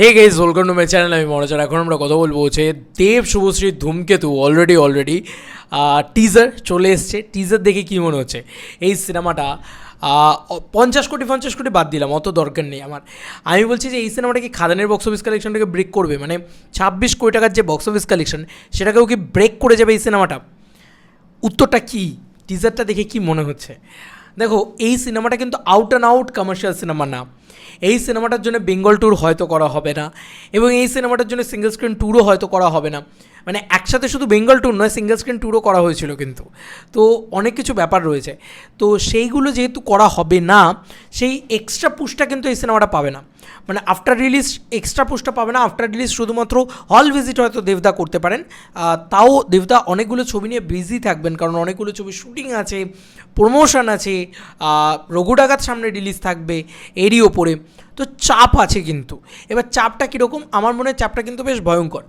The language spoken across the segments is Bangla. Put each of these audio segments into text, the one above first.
Hey guys welcome to my channel আমি মনোজার এখন আমরা কথা বলব হচ্ছে দেব শুভশ্রীর ধূমকেতু অলরেডি অলরেডি টিজার চলে এসছে। টিজার দেখে কী মনে হচ্ছে? এই সিনেমাটা পঞ্চাশ কোটি পঞ্চাশ কোটি বাদ দিলাম, অত দরকার নেই আমার। আমি বলছি যে এই সিনেমাটা কি খাদানের বক্স অফিস কালেকশনটাকে ব্রেক করবে? মানে ছাব্বিশ কোটি টাকার যে বক্স অফিস কালেকশন সেটাকেও কি ব্রেক করে যাবে এই সিনেমাটা? উত্তরটা কি? টিজারটা দেখে কি মনে হচ্ছে? দেখো, এই সিনেমাটা কিন্তু out and out commercial cinema না। এই সিনেমাটার জন্য বেঙ্গল ট্যুর হয়তো করা হবে না এবং এই সিনেমাটার জন্য সিঙ্গেল স্ক্রিন ট্যুরও হয়তো করা হবে না। মানে একসাথে শুধু বেঙ্গল ট্যুর নয় সিঙ্গেল স্ক্রিন ট্যুরও করা হয়েছিল কিন্তু। তো অনেক কিছু ব্যাপার রয়েছে। তো সেইগুলো যেহেতু করা হবে না, সেই এক্সট্রা পুশটা কিন্তু এই সিনেমাটা পাবে না। মানে আফটার রিলিজ এক্সট্রা পুশটা পাবে না। আফটার রিলিজ শুধুমাত্র হল ভিজিট হয়তো দেবদা করতে পারেন। তাও দেবদা অনেকগুলো ছবি নিয়ে বিজি থাকবেন কারণ অনেকগুলো ছবি শুটিং আছে প্রমোশন আছে আহ, রঘু ডাকাত সামনে রিলিজ থাকবে এরই ওপরে। তো চাপ আছে কিন্তু। এবার চাপটা কীরকম? আমার মনে হয় চাপটা কিন্তু বেশ ভয়ঙ্কর।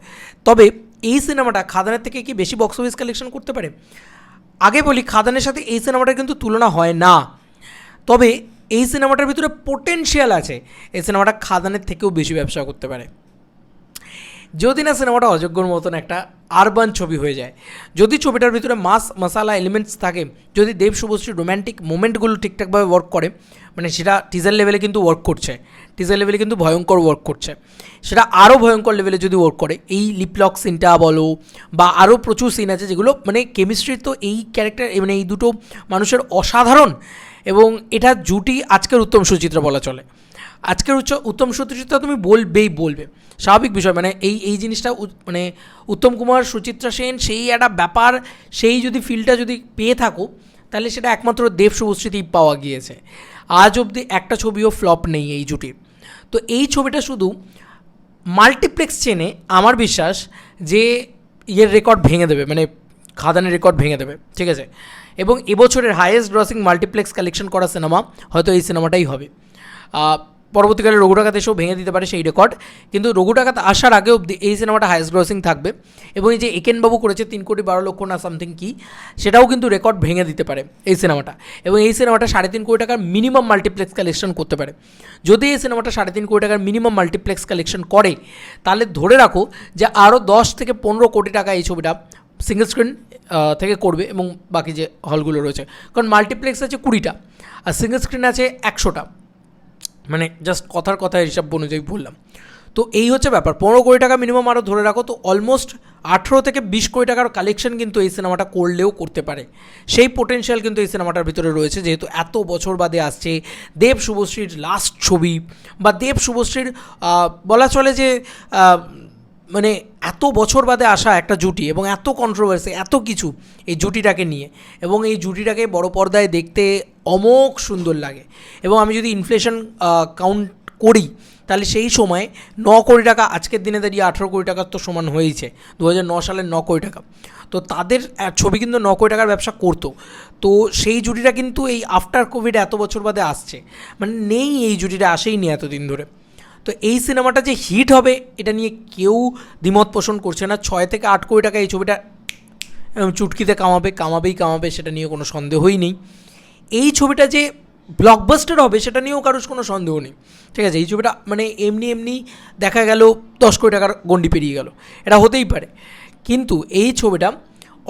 তবে এই সিনেমাটা খাদানের থেকে কি বেশি বক্স অফিস কালেকশন করতে পারে? আগে বলি খাদানের সাথে এই সিনেমাটার কিন্তু তুলনা হয় না। তবে এই সিনেমাটার ভিতরে পোটেনশিয়াল আছে। এই সিনেমাটা খাদানের থেকেও বেশি ব্যবসা করতে পারে। যদি না সিনেমাটা অযোগ্যর মতন একটা আরবান ছবি হয়ে যায়, যদি ছবিটার ভিতরে মাস মশালা এলিমেন্টস থাকে, যদি দেব শুভশ্রী রোম্যান্টিক মোমেন্টগুলো ঠিকঠাকভাবে ওয়ার্ক করে মানে সেটা টিজার লেভেলে কিন্তু ওয়ার্ক করছে টিজার লেভেলে কিন্তু ভয়ঙ্কর ওয়ার্ক করছে, সেটা আরও ভয়ঙ্কর লেভেলে যদি ওয়ার্ক করে, এই লিপলক সিনটা বলো বা আরও প্রচুর সিন আছে যেগুলো মানে কেমিস্ট্রির তো এই ক্যারেক্টার মানে এই দুটো মানুষের অসাধারণ এবং এটা জুটি আজকের উত্তম সুচিত্রা বলা চলে। আজকের উচ্চ, উত্তম সুচিত্রা তুমি বলবেই বলবে। স্বাভাবিক বিষয় মানে এই এই জিনিসটা মানে উত্তম কুমার সুচিত্রা সেন সেই একটা ব্যাপার, সেই যদি ফিলটা যদি পেয়ে থাকো, তাহলে সেটা একমাত্র দেব শুভশ্রীতেই পাওয়া গিয়েছে। আজ অবধি একটা ছবিও ফ্লপ নেই এই জুটির তো এই ছবিটা শুধু মাল্টিপ্লেক্স চেনে আমার বিশ্বাস যে ইয়ের রেকর্ড ভেঙে দেবে মানে খাদানের রেকর্ড ভেঙে দেবে, ঠিক আছে? এবং এবছরের হাইয়েস্ট গ্রসিং মাল্টিপ্লেক্স কালেকশন করা সিনেমা হয়তো এই সিনেমাটাই হবে। পরবর্তীকালে রঘু ডাকাত এসেও ভেঙে দিতে পারে সেই রেকর্ড কিন্তু রঘু ডাকাত আসার আগে অব্দি এই সিনেমাটা হাইয়েস্ট গ্রসিং থাকবে এবং এই যে একেনবাবু করেছে তিন কোটি বারো লক্ষ না সামথিং কি, সেটাও কিন্তু রেকর্ড ভেঙে দিতে পারে এই সিনেমাটা এবং এই সিনেমাটা সাড়ে তিন কোটি টাকার মিনিমাম মাল্টিপ্লেক্স কালেকশন করতে পারে। যদি এই সিনেমাটা সাড়ে তিন কোটি টাকার মিনিমাম মাল্টিপ্লেক্স কালেকশন করে, তাহলে ধরে রাখো যে আরও দশ থেকে পনেরো কোটি টাকা এই ছবিটা সিঙ্গেল স্ক্রিন থেকে করবে এবং বাকি যে হলগুলো রয়েছে। কারণ মাল্টিপ্লেক্স আছে কুড়িটা, আর সিঙ্গেল স্ক্রিন আছে একশোটা। মানে জাস্ট কথার কথা হিসাব অনুযায়ী বললাম। তো এই হচ্ছে ব্যাপার, পনেরো কোটি টাকা মিনিমাম আরও ধরে রাখো, তো অলমোস্ট আঠেরো থেকে বিশ কোটি টাকার কালেকশন কিন্তু এই সিনেমাটা করলেও করতে পারে। সেই পোটেনশিয়াল কিন্তু এই সিনেমাটার ভিতরে রয়েছে, যেহেতু এত বছর বাদে আসছে, দেব শুভশ্রীর লাস্ট ছবি, বা দেব শুভশ্রীর বলা চলে যে মানে এত বছর বাদে আসা একটা জুটি এবং এত কন্ট্রোভার্সি এত কিছু এই জুটিটাকে নিয়ে এবং এই জুটিটাকে বড় পর্দায় দেখতে অমোক সুন্দর লাগে এবং আমি যদি ইনফ্লেশন কাউন্ট করি, তাহলে সেই সময় ন কোটি টাকা, আজকের দিনে দাঁড়িয়ে আঠেরো কোটি টাকার তো সমান হয়েইছে দু ন সালের ন কোটি টাকা। তো তাদের ছবি কিন্তু ন কোটি টাকার ব্যবসা করতো। তো সেই জুটিটা কিন্তু এই আফটার কোভিড এত বছর বাদে আসছে। মানে নেই এই জুটিটা আসেইনি এতদিন ধরে। তো এই সিনেমাটা যে হিট হবে, এটা নিয়ে কেউ দ্বিমত পোষণ করছে না। ছয় থেকে আট কোটি টাকা এই ছবিটা চুটকিতে কামাবে, কামাবেই কামাবে, সেটা নিয়ে কোনো সন্দেহই নেই। এই ছবিটা যে ব্লকবাস্টার হবে, সেটা নিয়েও কারোর কোনো সন্দেহ নেই। ঠিক আছে, এই ছবিটা মানে এমনি এমনি দেখা গেল দশ কোটি টাকার গন্ডি পেরিয়ে গেল। এটা হতেই পারে। কিন্তু এই ছবিটা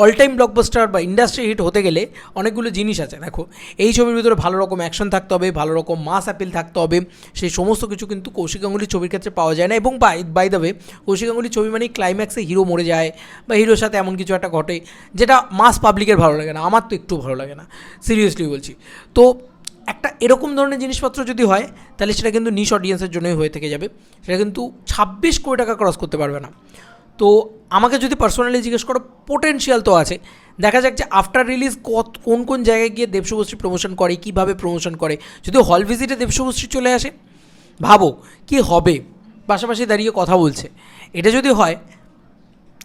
অল টাইম ব্লকবাস্টার বা ইন্ডাস্ট্রি হিট হতে গেলে অনেকগুলো জিনিস আছে। দেখো, এই ছবির ভিতরে ভালো রকম অ্যাকশন থাকতে হবে, ভালো রকম মাস অ্যাপিল থাকতে হবে, সেই সমস্ত কিছু কিন্তু কৌশিক গাঙ্গুলির ছবির ক্ষেত্রে পাওয়া যায় না। এবং বাই বাই দ্য কৌশিক গাঙ্গুলির ছবি মানে ক্লাইম্যাক্সে হিরো মরে যায় বা হিরোর সাথে এমন কিছু একটা ঘটে, যেটা মাস পাবলিকের ভালো লাগে না। আমার তো একটু ভালো লাগে না সিরিয়াসলি বলছি। তো একটা এরকম ধরনের জিনিসপত্র যদি হয়, তাহলে সেটা কিন্তু নিশ অডিয়েন্সের জন্যই হয়ে থেকে যাবে। সেটা কিন্তু ছাব্বিশ কোটি টাকা ক্রস করতে পারবে না। তো আমাকে যদি পার্সোনালি জিজ্ঞেস করো পোটেনশিয়াল তো আছে। দেখা যাক যে আফটার রিলিজ কত, কোন কোন জায়গায় গিয়ে দেবশুভশ্রী প্রমোশন করে, কীভাবে প্রমোশন করে। যদি হল ভিজিটে দেবশুভশ্রী চলে আসে, ভাবো কি হবে। পাশাপাশি দাঁড়িয়ে কথা বলছে। এটা যদি হয়,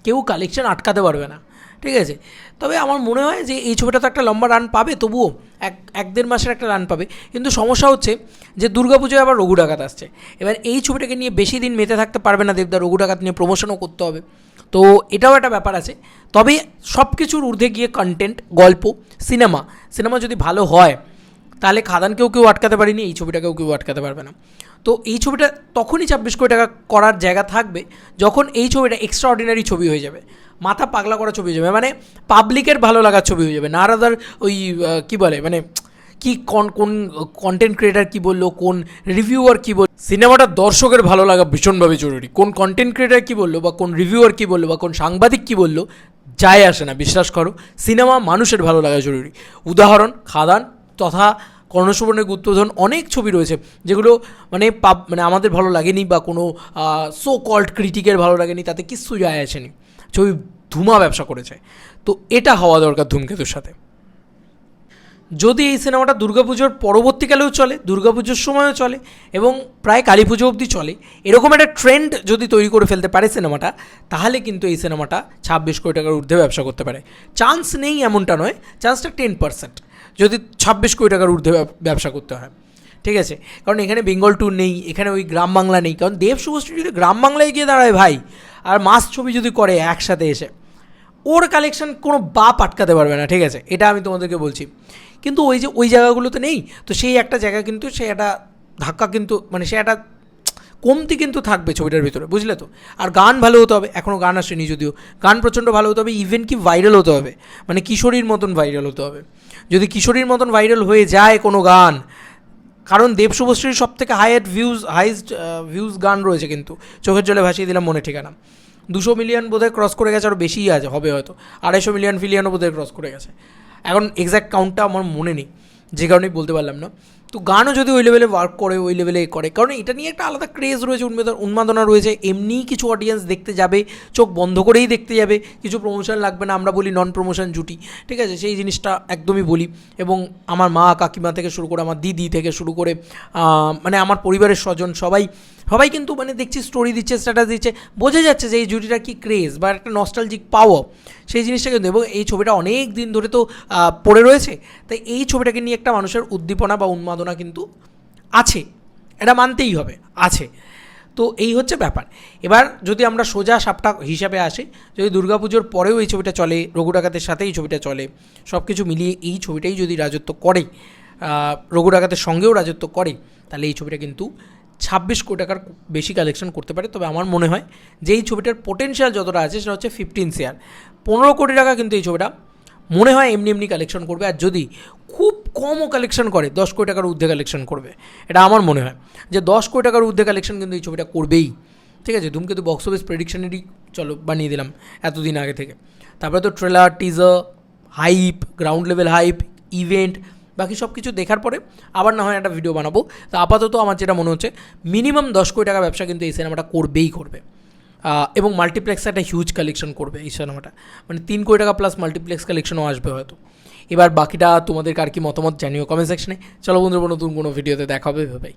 কেউ কালেকশন আটকাতে পারবে না। ঠিক আছে? তবে আমার মনে হয় যে এই ছবিটা তো একটা লম্বা রান পাবে, তবুও এক এক দেড় মাসের একটা রান পাবে। কিন্তু সমস্যা হচ্ছে যে দুর্গাপুজোয় আবার রঘু ডাকাত আসছে। এবার এই ছবিটাকে নিয়ে বেশি দিন মেতে থাকতে পারবে না দেবদা, রঘু ডাকাত নিয়ে প্রমোশনও করতে হবে। তো এটাও একটা ব্যাপার আছে। তবে সব কিছুর ঊর্ধ্বে গিয়ে কন্টেন্ট গল্প সিনেমা সিনেমা যদি ভালো হয়, তাহলে খাদানকেও কেউ আটকাতে পারেনি, এই ছবিটাকেও কেউ আটকাতে পারবে না। তো এই ছবিটা তখনই ছাব্বিশ কোটি টাকা করার জায়গা থাকবে, যখন এই ছবিটা এক্সট্রা অর্ডিনারি ছবি হয়ে যাবে। মাথা পাগলা করা ছবি হয়ে যাবে। মানে পাবলিকের ভালো লাগার ছবি হয়ে যাবে। না আদার ওই কী বলে মানে কি কোন কোন কন্টেন্ট ক্রিয়েটার কী বলল, কোন রিভিউয়ার কী বলল সিনেমাটা দর্শকের ভালো লাগা ভীষণভাবে জরুরি। কোন কন্টেন্ট ক্রিয়েটার কী বলল, বা কোন রিভিউয়ার কী বলল, বা কোন সাংবাদিক কী বলল, যায় আসে না, বিশ্বাস করো। সিনেমা মানুষের ভালো লাগা জরুরি। উদাহরণ, খাদান তথা কর্ণসুবর্ণের গুপ্তধন, অনেক ছবি রয়েছে, যেগুলো মানে পাব মানে আমাদের ভালো লাগেনি বা কোনো সো কল্ড ক্রিটিকের ভালো লাগেনি, তাতে কিচ্ছু যায় আসেনি। ছবি ধুমা ব্যবসা করেছে। তো এটা হওয়া দরকার ধূমকেতুর সাথে। যদি এই সিনেমাটা দুর্গাপুজোর পরবর্তীকালেও চলে, দুর্গাপুজোর সময়ও চলে এবং প্রায় কালী পুজো অবধি চলে, এরকম একটা ট্রেন্ড যদি তৈরি করে ফেলতে পারে সিনেমাটা, তাহলে কিন্তু এই সিনেমাটা ছাব্বিশ কোটি টাকার ঊর্ধ্বে ব্যবসা করতে পারে। চান্স নেই এমনটা নয় চান্সটা টেন পার্সেন্ট যদি ছাব্বিশ কোটি টাকার ঊর্ধ্বে ব্যব- ব্যবসা করতে হয়। ঠিক আছে? কারণ এখানে বেঙ্গল ট্যুর নেই, এখানে ওই গ্রাম বাংলা নেই। কারণ দেব শুভশ্রী যদি গ্রাম বাংলায় গিয়ে দাঁড়ায় ভাই, আর মাস ছবি যদি করে একসাথে এসে, ওর কালেকশন কোনো বাপ আটকাতে পারবে না, ঠিক আছে? এটা আমি তোমাদেরকে বলছি। কিন্তু ওই যে, ওই জায়গাগুলোতে নেই, তো সেই একটা জায়গা কিন্তু, সে একটা ধাক্কা কিন্তু মানে সে একটা কমতি কিন্তু থাকবে ছবিটার ভিতরে, বুঝলে তো? আর গান ভালো হতে হবে এখনও গান আসেনি যদিও। গান প্রচণ্ড ভালো হতে হবে ইভেন কি ভাইরাল হতে হবে। মানে কিশোরীর মতন ভাইরাল হতে হবে। যদি কিশোরীর মতন ভাইরাল হয়ে যায় কোনো গান কারণ দেব শুভশ্রীর সব থেকে হাইয়েস্ট ভিউজ হাইস্ট ভিউজ গান রয়েছে কিন্তু। চোখের জলে ভাসিয়ে দিলাম মনে ঠিকানা। দুশো মিলিয়ন বোধহয় ক্রস করে গেছে আরও বেশিই আছে, হবে হয়তো। আড়াইশো মিলিয়ন ফিলিয়নও বোধহয় ক্রস করে গেছে। এখন এক্স্যাক্ট কাউন্টটা আমার মনে নেই, যে কারণেই বলতে পারলাম না। তো গানও যদি ওই লেভেলে ওয়ার্ক করে, ওই লেভেলে করে। কারণ এটা নিয়ে একটা আলাদা ক্রেজ রয়েছে, উন্মাদনা উন্মাদনা রয়েছে। এমনিই কিছু অডিয়েন্স দেখতে যাবে, চোখ বন্ধ করেই দেখতে যাবে। কিছু প্রমোশন লাগবে না, আমরা বলি নন প্রমোশন জুটি। ঠিক আছে? সেই জিনিসটা একদমই বলি। এবং আমার মা কাকিমা থেকে শুরু করে, আমার দিদি থেকে শুরু করে মানে আমার পরিবারের স্বজন, সবাই সবাই কিন্তু মানে দেখছি স্টোরি দিচ্ছে স্ট্যাটাস দিচ্ছে। বোঝা যাচ্ছে যে এই জুটিটা কি ক্রেজ বা একটা নস্টালজিক পাওয়ার সেই জিনিসটা কিন্তু, এবং এই ছবিটা অনেক দিন ধরে তো পড়ে রয়েছে। তাই এই ছবিটাকে নিয়ে একটা মানুষের উদ্দীপনা বা উন্মাদনা কিন্তু আছে। এটা মানতেই হবে, আছে। তো এই হচ্ছে ব্যাপার। এবার যদি আমরা সোজা সাপটা হিসাবে আসি, যদি দুর্গাপুজোর পরেও এই ছবিটা চলে, রঘু ডাকাতের সাথে এই ছবিটা চলে সব কিছু মিলিয়ে এই ছবিটাই যদি রাজত্ব করে রঘু ডাকাতের সঙ্গেও রাজত্ব করে তাহলে এই ছবিটা কিন্তু ছাব্বিশ কোটি টাকার বেশি কালেকশন করতে পারে। তবে আমার মনে হয় যে এই ছবিটার পোটেনশিয়াল যতটা আছে সেটা হচ্ছে ফিফটিন শেয়ার পনেরো কোটি টাকা কিন্তু এই ছবিটা মনে হয় এমনি এমনি কালেকশন করবে, আর যদি খুব কমও কালেকশন করে, দশ কোটি টাকার ঊর্ধ্বে কালেকশন করবে, এটা আমার মনে হয়। যে দশ কোটি টাকার ঊর্ধ্বে কালেকশন কিন্তু এই ছবিটা করবেই। ঠিক আছে, ধূমকেতু বক্স অফিস প্রেডিকশনেরই চলো, বানিয়ে দিলাম এতদিন আগে থেকে। তারপরে তো trailer teaser hype ground level hype event বাকি সব কিছু দেখার পরে আবার না হয় একটা ভিডিও বানাবো। তো আপাতত আমার যেটা মনে হচ্ছে মিনিমাম দশ কোটি টাকা ব্যবসা কিন্তু এই সিনেমাটা করবেই করবে। এবং মাল্টিপ্লেক্সে একটা হিউজ কালেকশন করবে এই সিনেমাটা মানে তিন কোটি টাকা প্লাস মাল্টিপ্লেক্স কালেকশনও আসবে হয়তো। এবার বাকিটা তোমাদের কার কি মতামত জানিও কমেন্ট সেকশনে চলো বন্ধুরা, নতুন কোনো ভিডিওতে দেখাবে ভাই